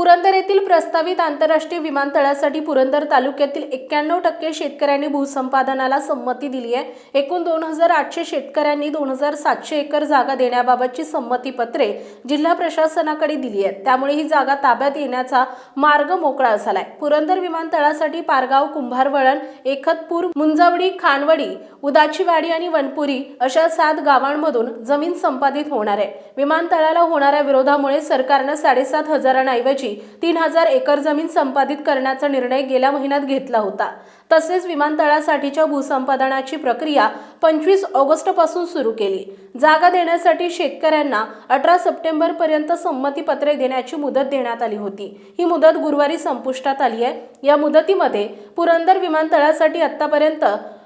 पुरंदर येथील प्रस्तावित आंतरराष्ट्रीय विमानतळासाठी पुरंदर तालुक्यातील एक्क्याण्णव टक्के शेतकऱ्यांनी भूसंपादनाला संमती दिली आहे. एकूण दोन हजार आठशे शेतकऱ्यांनी दोन हजार सातशे एकर जागा देण्याबाबतची संमतीपत्रे जिल्हा प्रशासनाकडे दिली आहेत. त्यामुळे ही जागा ताब्यात येण्याचा मार्ग मोकळा झालाय. पुरंदर विमानतळासाठी पारगाव कुंभारवळण एकतपूर मुंजावडी खानवडी उदाचीवाडी आणि वनपुरी अशा सात गावांमधून जमीन संपादित होणार आहे. विमानतळाला होणाऱ्या विरोधामुळे सरकारनं साडेसात हजारांऐवजी तीन हजार एकर जमीन संपादित करण्याचा निर्णय गेल्या महिन्यात घेतला होता. तसेच विमानतळासाठीच्या भूसंपादनाची प्रक्रिया पंचवीस ऑगस्टपासून सुरू केली. जागा देण्यासाठी शेतकऱ्यांना अठरा सप्टेंबर पर्यंत संमतीपत्रे देण्याची मुदत देण्यात आली होती. ही मुदत गुरुवारी संपुष्टात आली आहे. या मुदतीमध्ये पुरंदर विमानतळासाठी आतापर्यंत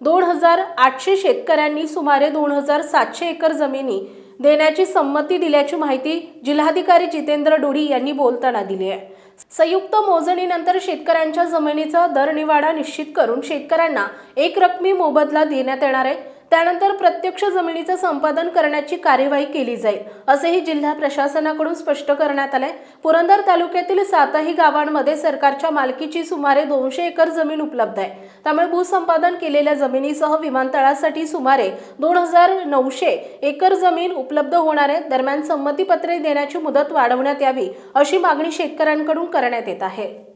दोन हजार आठशे शेतकऱ्यांनी सुमारे दोन हजार सातशे एकर जमिनी देण्याची संमती दिल्याची माहिती जिल्हाधिकारी जितेंद्र डोडी यांनी बोलताना दिली आहे. संयुक्त मोजणीनंतर शेतकऱ्यांच्या जमिनीचा दरनिवाडा निश्चित करून शेतकऱ्यांना एक रकमी मोबदला देण्यात येणार आहे. त्यानंतर प्रत्यक्ष जमिनीचं संपादन करण्याची कार्यवाही केली जाईल असेही जिल्हा प्रशासनाकडून स्पष्ट करण्यात आलंय. पुरंदर तालुक्यातील सातही गावांमध्ये सरकारच्या मालकीची सुमारे दोनशे एकर जमीन उपलब्ध आहे. त्यामुळे भूसंपादन केलेल्या जमिनीसह विमानतळासाठी सुमारे दोन हजार नऊशे एकर जमीन उपलब्ध होणार आहे. दरम्यान संमतीपत्रे देण्याची मुदत वाढवण्यात यावी अशी मागणी शेतकऱ्यांकडून करण्यात येत आहे.